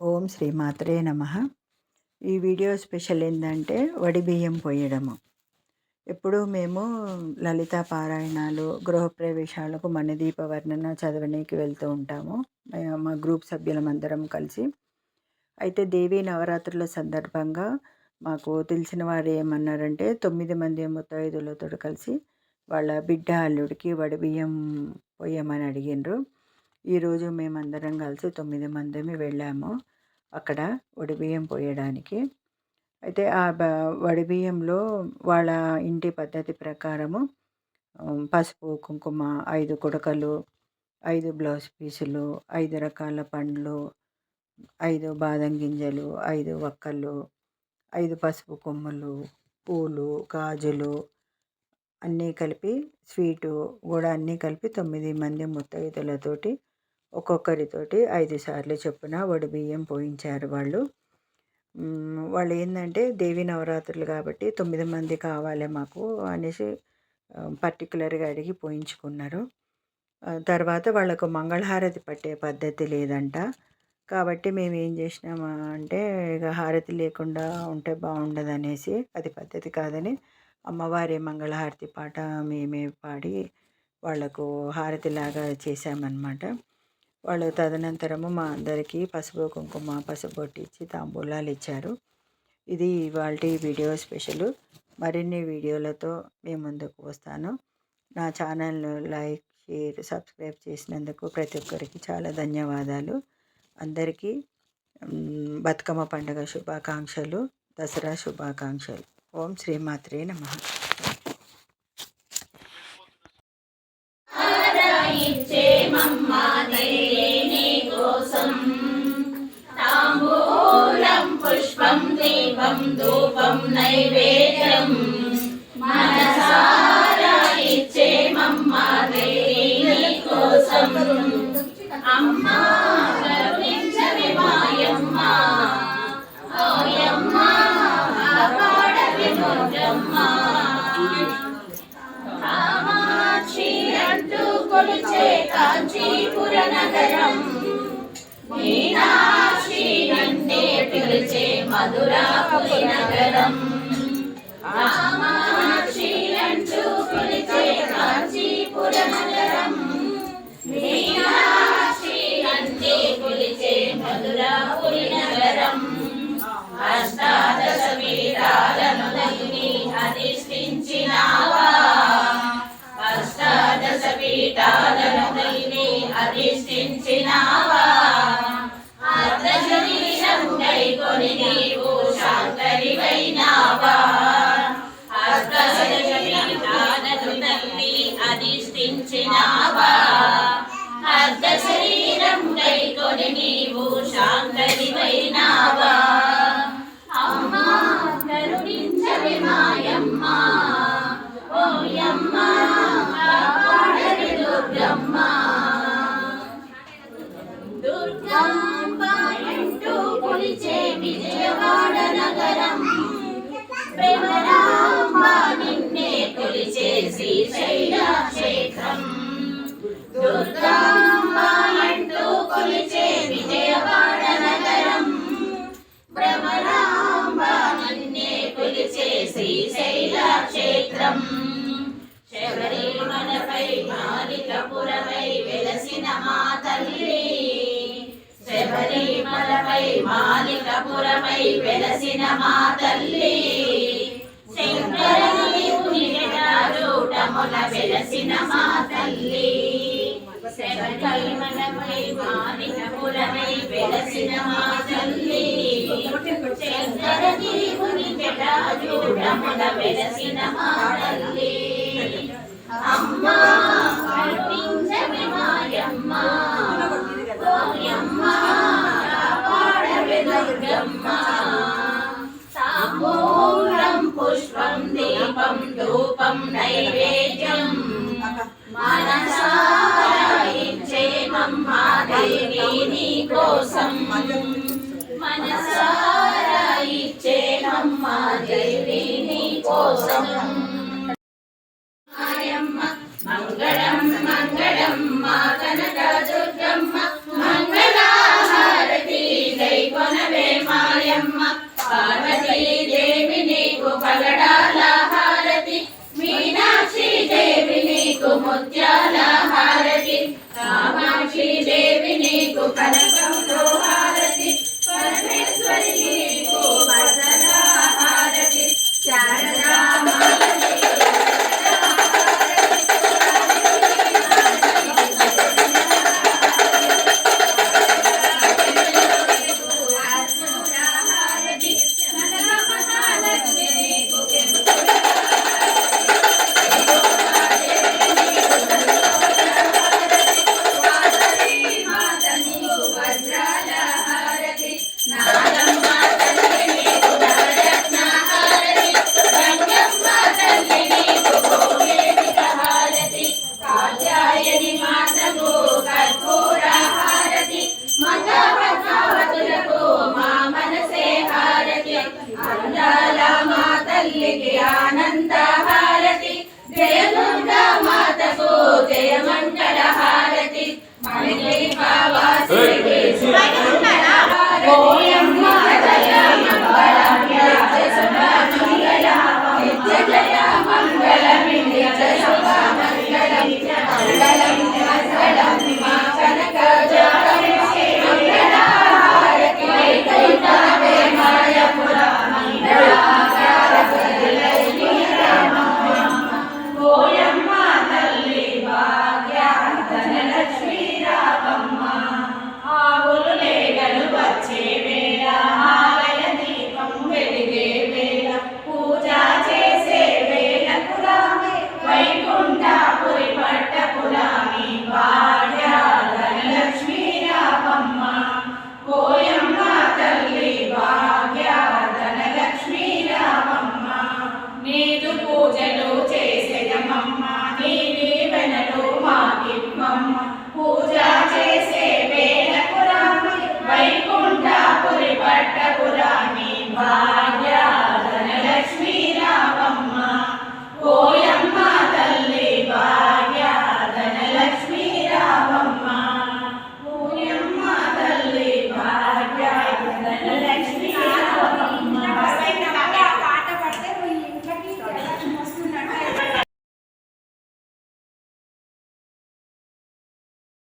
ఓం శ్రీ మాత్రే నమ. ఈ video special ఏంటంటే వడి బియ్యం పోయడము. ఎప్పుడు మేము లలిత పారాయణాలు గృహప్రవేశాలకు మణిదీప వర్ణన చదవనీకి వెళ్తూ ఉంటాము. మా గ్రూప్ సభ్యులమందరం కలిసి. అయితే దేవీ నవరాత్రుల సందర్భంగా మాకు తెలిసిన వారు ఏమన్నారంటే తొమ్మిది మంది ముత్తైదులతో కలిసి వాళ్ళ బిడ్డ అల్లుడికి వడి బియ్యం పోయమని అడిగిండ్రు. ఈరోజు మేమందరం కలిసి తొమ్మిది మందిమి వెళ్ళాము అక్కడ వడిబియ్యం పోయడానికి. అయితే ఆ బ వడిబియ్యంలో వాళ్ళ ఇంటి పద్ధతి ప్రకారము పసుపు కుంకుమ ఐదు కుడకలు ఐదు బ్లౌజ్ పీసులు ఐదు రకాల పండ్లు ఐదు బాదం గింజలు ఐదు వక్కలు ఐదు పసుపు కొమ్మలు పూలు గాజులు అన్నీ కలిపి స్వీటు కూడా అన్నీ కలిపి తొమ్మిది మంది ముత్తైదులతోటి ఒక్కొక్కరితోటి ఐదు సార్లు చొప్పున వడి బియ్యం పోయించారు వాళ్ళు. వాళ్ళు ఏంటంటే దేవి నవరాత్రులు కాబట్టి తొమ్మిది మంది కావాలి మాకు అనేసి పర్టికులర్గా అడిగి పోయించుకున్నారు. తర్వాత వాళ్ళకు మంగళహారతి పట్టే పద్ధతి లేదంట. కాబట్టి మేము ఏం చేసినామా అంటే ఇక హారతి లేకుండా ఉంటే బాగుండదు అనేసి అది పద్ధతి కాదని అమ్మవారి మంగళహారతి పాట మేమే పాడి వాళ్ళకు హారతిలాగా చేశామన్నమాట. వాళ్ళు తదనంతరము మా అందరికీ పసుపు కుంకుమ పసుపు బొట్టు ఇచ్చి తాంబూలాలు ఇచ్చారు. ఇది ఇవాళ వీడియో స్పెషల్. మరిన్ని వీడియోలతో మీ ముందుకు వస్తాను. నా ఛానల్ను లైక్ షేర్ సబ్స్క్రైబ్ చేసినందుకు ప్రతి ఒక్కరికి చాలా ధన్యవాదాలు. అందరికీ బతుకమ్మ పండుగ శుభాకాంక్షలు దసరా శుభాకాంక్షలు. ఓం శ్రీమాత్రే నమ. దీపం ధూపం నైవేద్యం. మనసారా ఇచ్చే కోసం. మాయమ్మ. ఓయమ్మ కాపాడవి కామాక్షి అంటూ కొలిచే కాంచీపుర నగరం. మీనా పిలిచే మధురాపురి నగరం కామాక్షి పిలిచే కాంచీపుర నగరం మీనాక్షి పిలిచే మధురాపురి నగరం అష్టాదశ వీరాలను నలిని అధిష్ఠించినావా? అష్టాదశ పీఠాలను నలిని అధిష్ఠించినావా? 아빠. ప్రేమరాంబ నిన్నే కొలిచే శ్రీశైల క్షేత్రం. దుర్గమ్మ అంటూ కొలిచే విజయవాడ నగరం భ్రమరాంబ నిన్నే కొలిచే శ్రీశైల క్షేత్రం శబరిమలపై మాలికపురమై వెలసిన మా తల్లి శబరిమలపై మాలికపురమై వెలసిన మా తల్లి. శంకరదేవుని వెలసిన మా తల్లి. శబరిమలపై మాలికపురమై వెలసిన మా తల్లి. శంకరదేవుని జటాజూటముల వెలసిన మా తల్లి. అమ్మా కల్పించమి మాయమ్మా. నీ కోసం మనసారా ఇచ్చే దేవి నీ కోసం శుభ మంగళ మంగళం మంగళం